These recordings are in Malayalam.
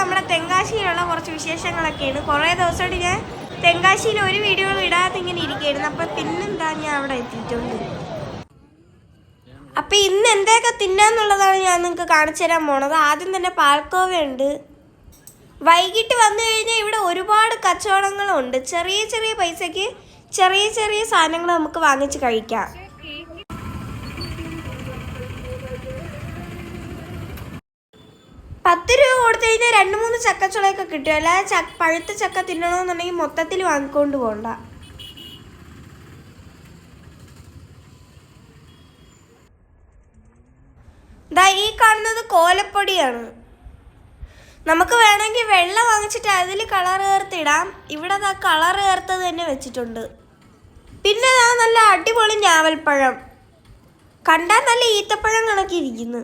നമ്മുടെ തെങ്കാശിയിലുള്ള കുറച്ച് വിശേഷങ്ങളൊക്കെയാണ്. കുറേ ദിവസമായിട്ട് ഞാൻ തെങ്കാശിയിൽ ഒരു വീഡിയോ ഇടാതെ ഇങ്ങനെ ഇരിക്കുകയായിരുന്നു. അപ്പം പിന്നെന്താ ഞാൻ അവിടെ എത്തിയിട്ടുണ്ട്. അപ്പം ഇന്ന് എന്തൊക്കെ തിന്നാന്നുള്ളതാണ് ഞാൻ നിങ്ങൾക്ക് കാണിച്ചു തരാൻ പോണത്. ആദ്യം തന്നെ പാൽക്കോവയുണ്ട്. വൈകിട്ട് വന്നു കഴിഞ്ഞാൽ ഇവിടെ ഒരുപാട് കച്ചവടങ്ങളുണ്ട്. ചെറിയ ചെറിയ പൈസയ്ക്ക് ചെറിയ ചെറിയ സാധനങ്ങൾ നമുക്ക് വാങ്ങിച്ച് കഴിക്കാം. പത്ത് രൂപ കൊടുത്തു കഴിഞ്ഞാൽ രണ്ട് മൂന്ന് ചക്കച്ചുളയൊക്കെ കിട്ടും. അല്ലാതെ ചക്ക പഴുത്ത ചക്ക തിന്നണമെന്നുണ്ടെങ്കിൽ മൊത്തത്തിൽ വാങ്ങിക്കൊണ്ട് പോകണ്ട ദാ ഈ കാണുന്നത് കോലപ്പൊടിയാണ്. നമുക്ക് വേണമെങ്കിൽ വെള്ളം വാങ്ങിച്ചിട്ട് അതിൽ കളർ ചേർത്തിടാം. ഇവിടെ ദാ കളർ ചേർത്തത് തന്നെ വെച്ചിട്ടുണ്ട്. പിന്നെ ദാ നല്ല അടിപൊളി ഞാവൽപ്പഴം. കണ്ടാൽ നല്ല ഈത്തപ്പഴം കണക്കിരിക്കുന്നു.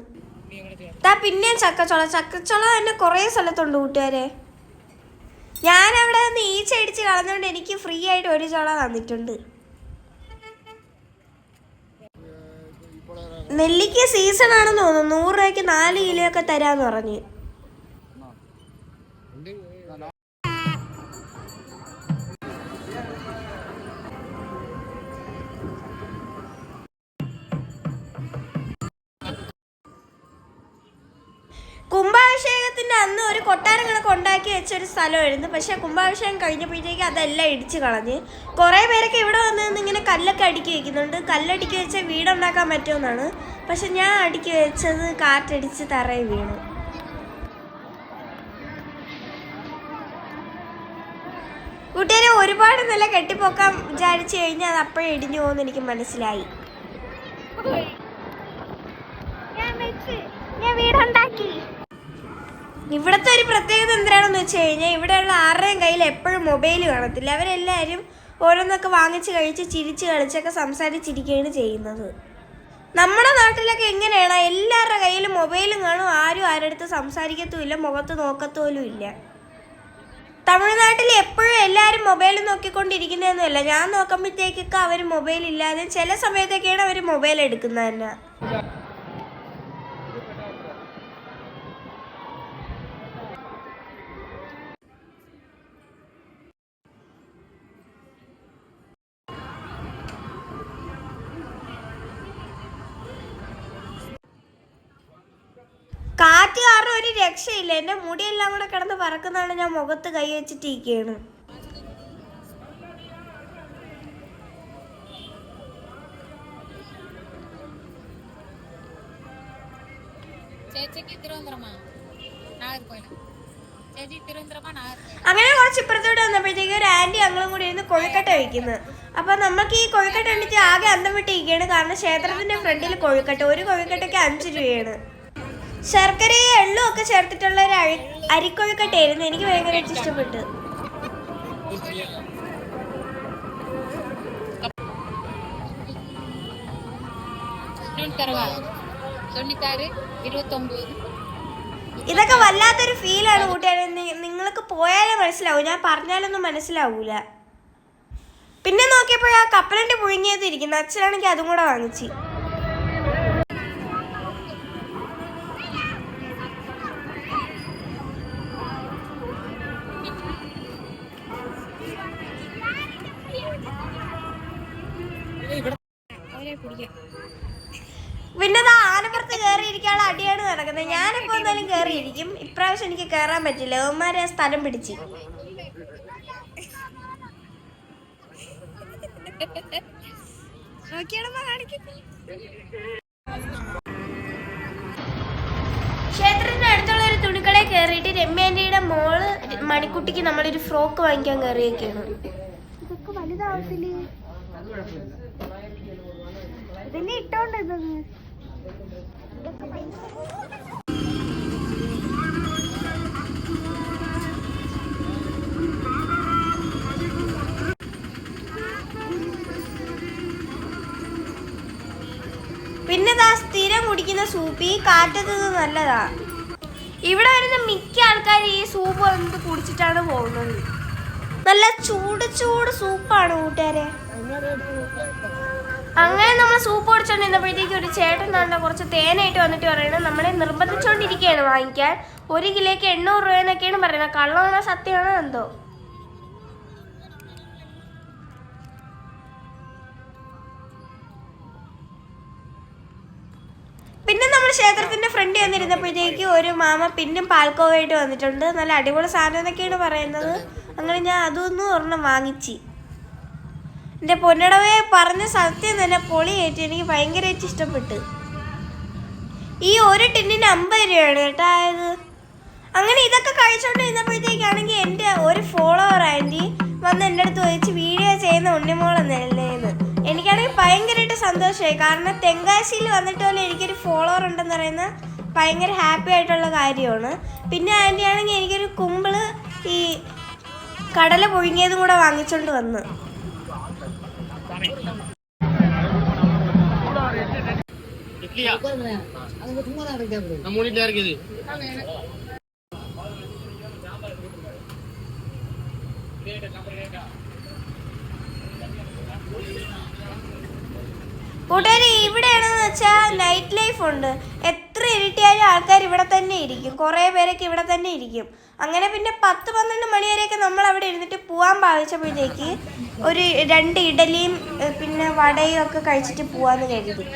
ദാ പിന്നെയും ചക്കച്ചോള ചക്കച്ചോള തന്നെ കുറേ സ്ഥലത്തുണ്ട് കൂട്ടുകാരെ. ഞാൻ അവിടെ നിന്ന് ഈച്ച അടിച്ച് കളഞ്ഞുകൊണ്ട് എനിക്ക് ഫ്രീ ആയിട്ട് ഒരു ചോള തന്നിട്ടുണ്ട്. നെല്ലിക്ക സീസൺ ആണെന്ന് തോന്നുന്നു. നൂറ് രൂപയ്ക്ക് നാല് കിലോ ഒക്കെ തരാന്ന് പറഞ്ഞ്. കുംഭാഭിഷേകത്തിന്റെ അന്ന് ഒരു കൊട്ടാരം കണക്ക് ഉണ്ടാക്കി വെച്ച ഒരു സ്ഥലമായിരുന്നു. പക്ഷെ കുംഭാഭിഷേകം കഴിഞ്ഞപ്പോഴത്തേക്ക് അതെല്ലാം ഇടിച്ചു കളഞ്ഞ്. കുറേ പേരൊക്കെ ഇവിടെ വന്ന് ഇങ്ങനെ കല്ലൊക്കെ അടുക്കി വെക്കുന്നുണ്ട്. കല്ലടുക്കി വെച്ച വീടുണ്ടാക്കാൻ പറ്റുമെന്നാണ്. പക്ഷെ ഞാൻ അടുക്കി വെച്ചത് കാറ്റടിച്ച് തറയിൽ വീണു. കൂട്ടുകാരെ ഒരുപാട് നില കെട്ടിപ്പോക്കാൻ വിചാരിച്ചു കഴിഞ്ഞാൽ അത് അപ്പോഴേ ഇടിഞ്ഞു പോകുമെന്ന് എനിക്ക് മനസ്സിലായി ഞാൻ വീടുണ്ടാക്കി ഇവിടുത്തെ ഒരു പ്രത്യേകത എന്തിനാണെന്ന് വെച്ച് കഴിഞ്ഞാൽ ഇവിടെയുള്ള ആരുടെയും കയ്യിൽ എപ്പോഴും മൊബൈൽ കാണത്തില്ല. അവരെല്ലാവരും ഓരോന്നൊക്കെ വാങ്ങിച്ച് കഴിച്ച് ചിരിച്ച് കളിച്ചൊക്കെ സംസാരിച്ചിരിക്കുകയാണ് ചെയ്യുന്നത്. നമ്മുടെ നാട്ടിലൊക്കെ എങ്ങനെയാണ്? എല്ലാവരുടെ കയ്യിലും മൊബൈലും കാണും. ആരും ആരുടെ അടുത്ത് സംസാരിക്കത്തുമില്ല മുഖത്ത് നോക്കത്തോലും ഇല്ല. തമിഴ്നാട്ടിൽ എപ്പോഴും എല്ലാവരും മൊബൈൽ നോക്കിക്കൊണ്ടിരിക്കുന്നതൊന്നുമല്ല. ഞാൻ നോക്കുമ്പോഴത്തേക്കൊക്കെ അവർ മൊബൈൽ ഇല്ലാതെ ചില സമയത്തൊക്കെയാണ് അവർ മൊബൈൽ എടുക്കുന്നത് തന്നെ. ഒരു രക്ഷയില്ല. എന്റെ മുടിയെല്ലാം കൂടെ കിടന്ന് പറക്കുന്നതാണ് ഞാൻ മുഖത്ത് കൈ വെച്ചിട്ടിരിക്കുകയാണ് അങ്ങനെ കുറച്ച് ഇപ്പുറത്തോട്ട് വന്നപ്പോഴത്തേക്ക് ഒരു ആന്റി ഞങ്ങളും കൂടി ഇരുന്ന് കൊഴുക്കട്ട കഴിക്കുന്നത് അപ്പൊ നമുക്ക് ഈ കൊഴുക്കട്ട കണ്ടിട്ട് ആകെ അന്തം വിട്ടിരിക്കുകയാണ് കാരണം ക്ഷേത്രത്തിന്റെ ഫ്രണ്ടിൽ കൊഴുക്കട്ട. ഒരു കൊഴുക്കട്ടയ്ക്ക് അഞ്ച് രൂപയാണ്. ശർക്കരയും എള്ളും ഒക്കെ ചേർത്തിട്ടുള്ള ഒരു അഴി അരിക്കൊഴുക്കട്ടായിരുന്നു എനിക്ക് ഭയങ്കരമായിട്ട് ഇഷ്ടപ്പെട്ടു ഇതൊക്കെ വല്ലാത്തൊരു ഫീലാണ് കൂട്ടുകാരെ. നിങ്ങൾക്ക് പോയാലേ മനസ്സിലാവൂ. ഞാൻ പറഞ്ഞാലൊന്നും മനസ്സിലാവൂല. പിന്നെ നോക്കിയപ്പോഴാ കപ്പലണ്ടി പുഴുങ്ങിയത് ഇരിക്കുന്നു. അച്ഛനാണെങ്കിൽ അതും കൂടെ വാങ്ങിച്ചു. പിന്നെ ആനപ്പുറത്ത് കയറിയിരിക്കാനുള്ള അടിയാണ് നടക്കുന്നത്. ഞാനിപ്പോ എന്തായാലും കയറിയിരിക്കും ഇപ്രാവശ്യം എനിക്ക് കയറാൻ പറ്റില്ല. അവന്മാരെ സ്ഥലം പിടിച്ച്. ക്ഷേത്രത്തിന്റെ അടുത്തുള്ള ഒരു തുണിക്കടയിൽ കയറിയിട്ട് രമ്യാന്റിയുടെ മോൾ മണിക്കുട്ടിക്ക് നമ്മളൊരു ഫ്രോക്ക് വാങ്ങിക്കാൻ കയറിയൊക്കെയാണ് ഇതൊക്കെ വലുതാവത്തില്ലേ? ഇതിനെ ഇട്ടോണ്ട് ഇതൊന്ന് പിന്നെ ദാ സ്ഥിരം കുടിക്കുന്ന സൂപ്പ്. ഈ കാറ്റത്ത് ഇത് നല്ലതാ. ഇവിടെ വരുന്ന മിക്ക ആൾക്കാരും ഈ സൂപ്പ് വന്നിട്ട് കുടിച്ചിട്ടാണ് പോകുന്നത്. നല്ല ചൂട് ചൂട് സൂപ്പാണ് കൂട്ടുകാരെ. അങ്ങനെ നമ്മൾ സൂപ്പ് കുടിച്ചോണ്ടിരുന്നപ്പോഴത്തേക്ക് ഒരു ചേട്ടൻ തന്നെ കുറച്ച് തേനായിട്ട് വന്നിട്ട് പറയുന്നത് നമ്മളെ നിർബന്ധിച്ചുകൊണ്ടിരിക്കുകയാണ് വാങ്ങിക്കാൻ. ഒരു കിലോയ്ക്ക് എണ്ണൂറ് രൂപ എന്നൊക്കെയാണ് പറയുന്നത്. കള്ളമാണോ സത്യമാണോ എന്തോ? പിന്നെ നമ്മൾ ക്ഷേത്രത്തിന്റെ ഫ്രണ്ട് വന്നിരുന്നപ്പോഴത്തേക്ക് ഒരു മാമ പിന്നും പാൽക്കോവായിട്ട് വന്നിട്ടുണ്ട്. നല്ല അടിപൊളി സാധനം എന്നൊക്കെയാണ് പറയുന്നത്. അങ്ങനെ ഞാൻ അതൊന്നും ഒരെണ്ണം വാങ്ങിച്ച്. എന്റെ പൊന്നടവേ പറഞ്ഞ സത്യം തന്നെ പൊളിയേറ്റ് എനിക്ക് ഭയങ്കരമായിട്ട് ഇഷ്ടപ്പെട്ടു. ഈ ഒരു ടിന്നിന് അമ്പത് രൂപയാണ് കേട്ടോ ആയത് അങ്ങനെ ഇതൊക്കെ കഴിച്ചോണ്ട് ഇരുന്നപ്പോഴത്തേക്കാണെങ്കിൽ എന്റെ ഒരു ഫോളോവർ ആന്റി വന്ന് എന്റെ അടുത്ത് ചോദിച്ച് വീഡിയോ ചെയ്യുന്ന ഉണ്ണിമോളെന്നല്ലേന്ന് എനിക്കാണെങ്കിൽ ഭയങ്കരമായിട്ട് സന്തോഷമായി. കാരണം തെങ്കാശിയിൽ വന്നിട്ട് പോലും എനിക്കൊരു ഫോളോവർ ഉണ്ടെന്ന് പറയുന്ന ഭയങ്കര ഹാപ്പി ആയിട്ടുള്ള കാര്യമാണ്. പിന്നെ ആന്റി ആണെങ്കിൽ എനിക്കൊരു കുമ്പിൾ ഈ കടല പുഴുങ്ങിയതും കൂടെ വാങ്ങിച്ചുകൊണ്ട് വന്ന്. நம்மூனிட்டு இருக்குது കൂട്ടുകാർ ഇവിടെയാണെന്ന് വെച്ചാൽ നൈറ്റ് ലൈഫ് ഉണ്ട് എത്ര ഇരുട്ടിയാലും ആൾക്കാർ ഇവിടെ തന്നെ ഇരിക്കും. കുറേ പേരൊക്കെ ഇവിടെ തന്നെ ഇരിക്കും. അങ്ങനെ പിന്നെ പത്ത് പന്ത്രണ്ട് മണി വരെയൊക്കെ നമ്മൾ അവിടെ ഇരുന്നിട്ട് പോവാൻ ഭാവിച്ചപ്പോഴത്തേക്ക് ഒരു രണ്ട് ഇഡലിയും പിന്നെ വടയും ഒക്കെ കഴിച്ചിട്ട് പോവാന്ന് കരുതി.